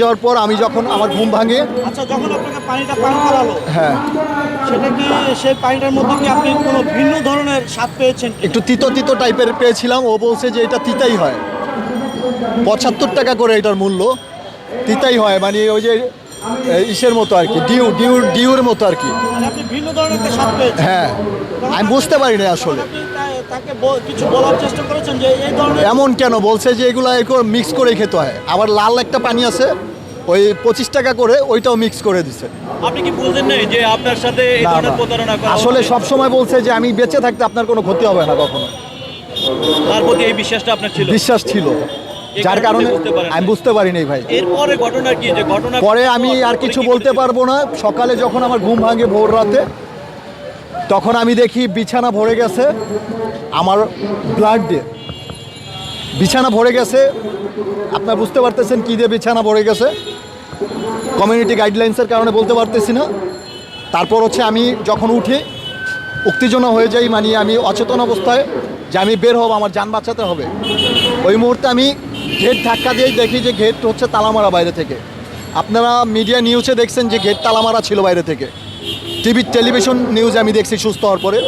যাওয়ার পর আমি যখন আমার ঘুম ভাঙে আচ্ছা যখন আপনাকে পানিটা পান করালো হ্যাঁ। সেটা কি সেই পানিটার মধ্যে কি আপনি কোনো ভিন্ন ধরনের স্বাদ পেয়েছেন? একটু তিতো তিতো টাইপের পেয়েছিলাম ও বলছে যে এটা তিতাই হয়। পঁচাত্তর টাকা করে এটার মূল্য তিতাই হয় মানে ওই যে ইসের মতো আর কি ডিউ ডিউ ডিউর মতো আর কি। মানে আপনি ভিন্ন ধরনের স্বাদ পেয়েছেন। হ্যাঁ আমি বুঝতে পারি না আসলে। তাকে কিছু বলার চেষ্টা করেছেন যে এই ধরনের এমন কেন? বলছে যে এগুলো মিক্স করে খেতে হয়। আবার লাল একটা পানি আছে ওই পঁচিশ টাকা করে ওইটাও মিক্স করে দিছে। আপনি কি বুঝলেন না যে আপনার সাথে। প্রতারণা আসলে? সব সময় বলছে যে আমি বেঁচে থাকতে আপনার কোনো ক্ষতি হবে না কখনো। তার প্রতি এই বিশ্বাসটা আপনার ছিল? বিশ্বাস ছিল। যার কারণে আমি নাই। বুঝতে পারিনি ভাই। এরপরে ঘটনা কি? যে ঘটনা পরে আমি আর কিছু বলতে পারব না। সকালে যখন আমার ঘুম ভাঙে ভোর রাতে তখন আমি দেখি বিছানা ভরে গেছে আমার ব্লাড দিয়ে। বিছানা ভরে গেছে। আপনার বুঝতে পারতেছেন কী দিয়ে বিছানা ভরে গেছে? কমিউনিটি গাইডলাইন্সের কারণে বলতে পারতেছি না। তারপর হচ্ছে আমি যখন উঠি, উত্তেজনা হয়ে যাই মানে আমি অচেতন অবস্থায় যে আমি বের হব, আমার যান বাঁচাতে হবে। ওই মুহূর্তে আমি গেট ধাক্কা দিয়ে দেখি যে গেট হচ্ছে তালামারা বাইরে থেকে। আপনারা মিডিয়া নিউজে দেখছেন যে গেট তালামারা ছিল বাইরে থেকে। টিভি, টেলিভিশন নিউজে আমি দেখছি সুস্থ হওয়ার পরে।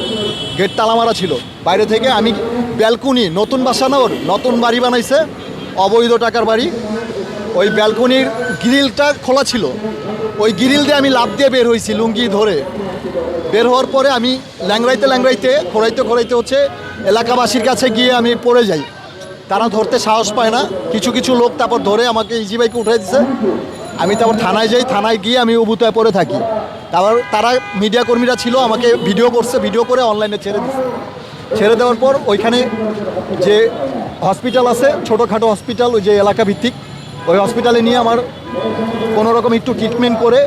গেট তালামারা ছিল। বাইরে থেকে আমি ব্যালকনি, নতুন বাসা না ওর নতুন বাড়ি বানাইছে, অবৈধ টাকার বাড়ি। ওই ব্যালকনির গ্রিলটা খোলা ছিল। ওই গ্রিল দিয়ে আমি লাভ দিয়ে বের হয়েছি লুঙ্গি ধরে। বের হওয়ার পরে আমি ল্যাংড়াইতে ল্যাংড়াইতে, খোড়াইতে খোড়াইতে হচ্ছে এলাকাবাসীর কাছে গিয়ে আমি পড়ে যাই। তারা ধরতে সাহস পায় না। কিছু কিছু লোক তারপর ধরে আমাকে ইজি বাইকে উঠে দিছে। আমি তারপর থানায় যাই, থানায় গিয়ে আমি উবুতায় পড়ে থাকি। তারপর তারা মিডিয়া কর্মীরা ছিল, আমাকে ভিডিও করছে ভিডিও করে অনলাইনে ছেড়ে দিচ্ছে ছেড়ে দেওয়ার পর ওইখানে যে হসপিটাল আছে, ছোটোখাটো হসপিটাল ওই যে এলাকা ভিত্তিক, ওই হসপিটালে নিয়ে আমার কোনো রকম একটু ট্রিটমেন্ট করে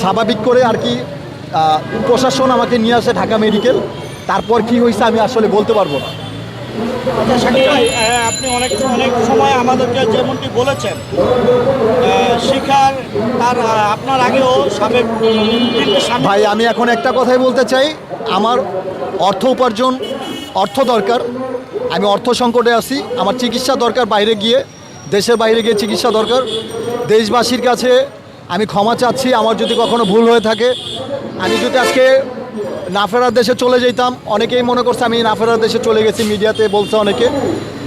স্বাভাবিক করে আর কি প্রশাসন আমাকে নিয়ে আসে ঢাকা মেডিকেল তারপর কি হয়েছে আমি আসলে বলতে পারব না আচ্ছা, শাকিব ভাই, আহ, আপনি অনেক অনেক সময় আমাদেরকে যেমনটি বলেছেন শিখার তার আপনার আগেও সাবেক ভাই, আমি এখন একটা কথাই বলতে চাই। আমার অর্থ উপার্জন, অর্থ দরকার। আমি অর্থ সংকটে আছি। আমার চিকিৎসা দরকার বাইরে গিয়ে। দেশের বাইরে গিয়ে চিকিৎসা দরকার। দেশবাসীর কাছে আমি ক্ষমা চাচ্ছি। আমার যদি কখনো ভুল হয়ে থাকে, আমি যদি আজকে না ফেরার দেশে চলে যেতাম। অনেকেই মনে করছে আমি না ফেরার দেশে চলে গেছি, মিডিয়াতে বলছে অনেকে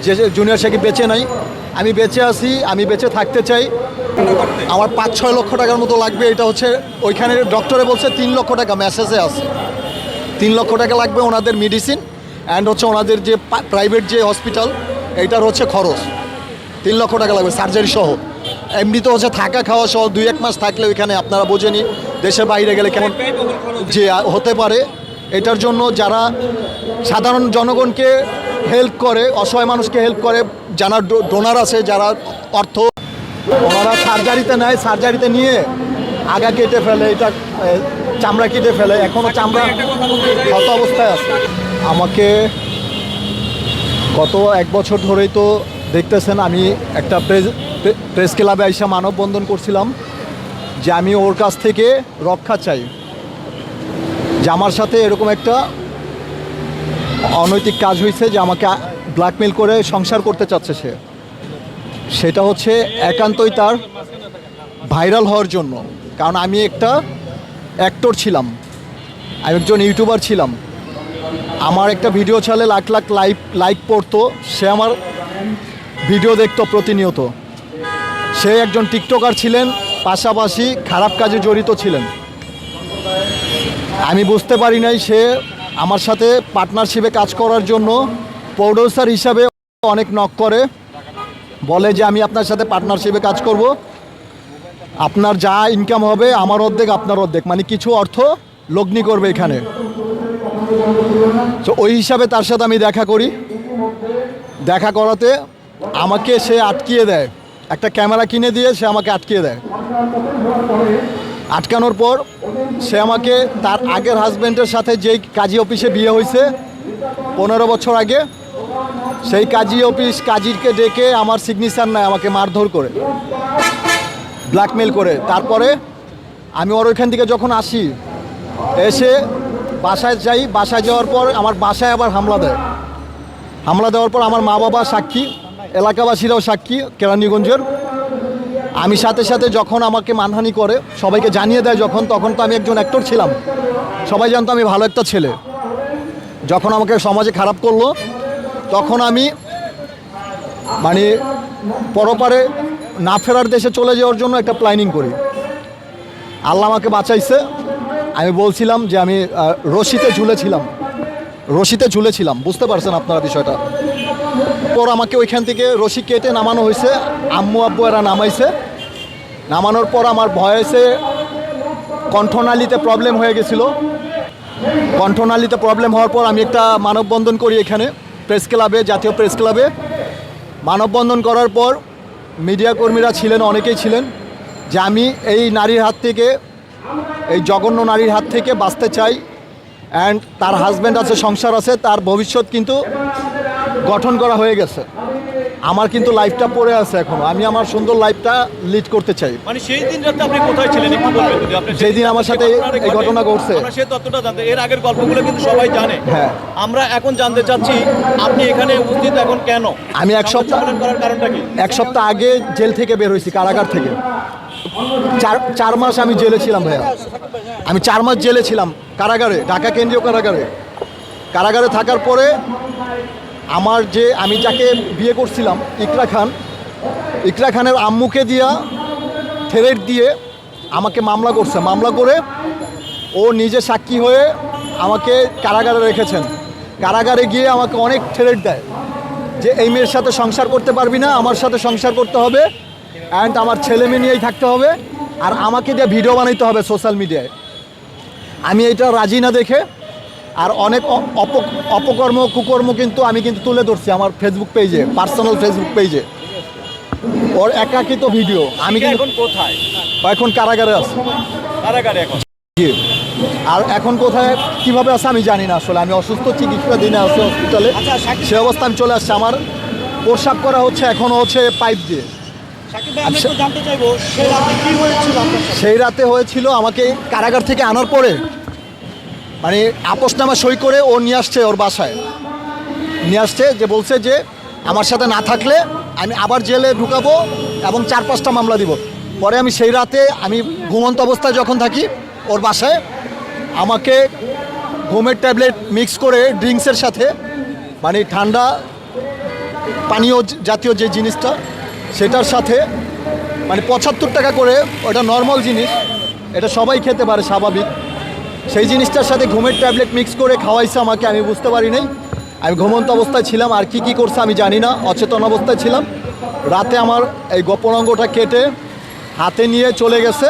যে জুনিয়র সাকিব বেঁচে নাই? আমি বেঁচে আছি, আমি বেঁচে থাকতে চাই। আমার পাঁচ ছয় লক্ষ টাকার মতো লাগবে, এটা হচ্ছে ওইখানে ডক্টরে বলছে তিন লক্ষ টাকা মেসেজে আছে। তিন লক্ষ টাকা লাগবে ওনাদের মেডিসিন অ্যান্ড হচ্ছে ওনাদের যে প্রাইভেট যে হসপিটাল এইটার হচ্ছে খরচ। তিন লক্ষ টাকা লাগবে সার্জারি সহ। এমনি তো হচ্ছে থাকা খাওয়া সহ দুই এক মাস থাকলে ওইখানে আপনারা বোঝেনি দেশের বাইরে গেলে কেমন যে হতে পারে, এটার জন্য যারা সাধারণ জনগণকে হেল্প করে, অসহায় মানুষকে হেল্প করে, যারা ডোনার আছে, যারা অর্থ ওনারা সার্জারিতে নেয়, সার্জারিতে নিয়ে আগা কেটে ফেলে, এটা চামড়া কেটে ফেলে এখনও চামড়া ক্ষত অবস্থায় আছে। আমাকে গত এক বছর ধরেই তো দেখতেছেন, আমি একটা প্রেস প্রেস ক্লাবে আইসা মানববন্ধন করছিলাম। যে আমি ওর কাছ থেকে রক্ষা চাই। যে আমার সাথে এরকম একটা অনৈতিক কাজ হয়েছে যে আমাকে ব্ল্যাকমেল করে সংসার করতে চাচ্ছে সে। সেটা হচ্ছে একান্তই তার ভাইরাল হওয়ার জন্য। কারণ আমি একটা অ্যাক্টর ছিলাম। আমি একজন ইউটিউবার ছিলাম। আমার একটা ভিডিও ছাড়লে লাখ লাখ লাইক লাইক পড়তো। সে আমার ভিডিও দেখতো প্রতিনিয়ত। সে একজন টিকটকার ছিলেন। পাশাপাশি খারাপ কাজে জড়িত ছিলেন। আমি বুঝতে পারি নাই সে আমার সাথে পার্টনারশিপে কাজ করার জন্য প্রডিউসার হিসাবে অনেক নক করে, বলে যে আমি আপনার সাথে পার্টনারশিপে কাজ করব। আপনার যা ইনকাম হবে, আমার অর্ধেক, আপনার অর্ধেক মানে কিছু অর্থ লগ্নি করবে এখানে। তো ওই হিসাবে তার সাথে আমি দেখা করি। দেখা করাতে আমাকে সে আটকিয়ে দেয়। একটা ক্যামেরা কিনে দিয়ে সে আমাকে আটকিয়ে দেয়। আটকানোর পর সে আমাকে তার আগের হাজব্যান্ডের সাথে যেই কাজী অফিসে বিয়ে হয়েছে, পনেরো বছর আগে, সেই কাজী অফিস কাজীকে ডেকে আমার সিগনেচার নেয়, আমাকে মারধর করে ব্ল্যাকমেল করে। তারপরে আমি ওর ওইখান থেকে যখন আসি, এসে বাসায় যাই, বাসায় যাওয়ার পর আমার বাসায় আবার হামলা দেয়। হামলা দেওয়ার পর আমার মা বাবা সাক্ষী এলাকাবাসীরাও সাক্ষী, কেরানীগঞ্জের। আমি সাথে সাথে যখন আমাকে মানহানি করে, সবাইকে জানিয়ে দেয় যখন, তখন তো আমি একজন অ্যাক্টর ছিলাম। সবাই জানতো আমি ভালো একটা ছেলে। যখন আমাকে সমাজে খারাপ করল, তখন আমি মানে পরপারে না ফেরার দেশে চলে যাওয়ার জন্য একটা প্ল্যানিং করি। আল্লাহ আমাকে বাঁচাইছে। আমি বলছিলাম যে আমি রশিতে ঝুলেছিলাম। রশিতে ঝুলেছিলাম। বুঝতে পারছেন আপনারা বিষয়টা? পর আমাকে ওইখান থেকে রশি কেটে নামানো হয়েছে। আম্মু, আব্বু এরা নামাইছে। নামানোর পর আমার ভয়েসে কণ্ঠনালীতে প্রবলেম হয়ে গেছিল। কণ্ঠনালীতে প্রবলেম হওয়ার পর আমি একটা মানববন্ধন করি এখানে প্রেস ক্লাবে জাতীয় প্রেস ক্লাবে মানববন্ধন করার পর মিডিয়া কর্মীরা ছিলেন, অনেকেই ছিলেন, যে আমি এই নারীর হাত থেকে, এই জঘন্য নারীর হাত থেকে বাঁচতে চাই। অ্যান্ড তার হাজব্যান্ড আছে, সংসার আছে, তার ভবিষ্যৎ কিন্তু গঠন করা হয়ে গেছে। আমার কিন্তু লাইফটা পড়ে আছে এখনও। আমি আমার সুন্দর লাইফটা লিড করতে চাই। মানে সেই দিন রাতে আপনি কোথায় ছিলেন? একটু বলবেন যদি আপনি যেই দিন আমার সাথে এই ঘটনা ঘটছে। আমরা সেই তথ্যটা জানতে এর আগের গল্পগুলো কিন্তু সবাই জানে। হ্যাঁ। আমরা এখন জানতে চাচ্ছি আপনি এখানে উপস্থিত এখন কেন? আমি এক সপ্তাহ- করার কারণটা কি? এক সপ্তাহ আগে জেল থেকে বের হয়েছি কারাগার থেকে। চার চার মাস আমি জেলে ছিলাম ভাইয়া। আমি চার মাস জেলে ছিলাম কারাগারে ঢাকা কেন্দ্রীয় কারাগারে। কারাগারে থাকার পরে আমার যে, আমি যাকে বিয়ে করছিলাম, ইকরা খান, ইকরা খানের আম্মুকে দিয়া থ্রেট দিয়ে আমাকে মামলা করছে। মামলা করে ও নিজে সাক্ষী হয়ে আমাকে কারাগারে রেখেছেন। কারাগারে গিয়ে আমাকে অনেক থ্রেট দেয় যে, এই মেয়ের সাথে সংসার করতে পারবি না, আমার সাথে সংসার করতে হবে অ্যান্ড আমার ছেলে মেয়ে নিয়েই থাকতে হবে আর আমাকে দিয়ে ভিডিও বানাইতে হবে সোশ্যাল মিডিয়ায় আমি এটা রাজি না দেখে আর অনেক অপকর্ম কুকর্ম কিন্তু আমি কিন্তু তুলে ধরছি আমার ফেসবুক পেজে পার্সোনাল ফেসবুক পেজে ওর একাকিত ভিডিও আমি কিন্তু এখন কোথায়? এখন কারাগারে আছে। কারাগারে এখন? জি। আর এখন কোথায় কীভাবে আছে আমি জানি না আসলে। আমি অসুস্থ চিকিৎসাধীনে আছি হসপিটালে আচ্ছা, সে অবস্থা আমি চলে আসছে। আমার প্রসাব করা হচ্ছে এখনও হচ্ছে পাইপ দিয়ে। আচ্ছা। সেই রাতে হয়েছিল আমাকে কারাগার থেকে আনার পরে মানে আপোষনামা সই করে ও নিয়ে আসছে ওর বাসায়। নিয়ে আসছে যে বলছে যে আমার সাথে না থাকলে আমি আবার জেলে ঢুকাবো এবং চার পাঁচটা মামলা দিব। পরে আমি সেই রাতে আমি ঘুমন্ত অবস্থায় যখন থাকি ওর বাসায়, আমাকে ঘুমের ট্যাবলেট মিক্স করে ড্রিঙ্কসের সাথে মানে ঠান্ডা পানীয় জাতীয় যে জিনিসটা, সেটার সাথে মানে পঁচাত্তর টাকা করে, ওটা নর্মাল জিনিস, এটা সবাই খেতে পারে স্বাভাবিক। সেই জিনিসটার সাথে ঘুমের ট্যাবলেট মিক্স করে খাওয়াইছে আমাকে, আমি বুঝতে পারি নাই আমি ঘুমন্ত অবস্থায় ছিলাম, আর কি কি করছে আমি জানি না, অচেতন অবস্থায় ছিলাম। রাতে আমার এই গোপন অঙ্গটা কেটে হাতে নিয়ে চলে গেছে।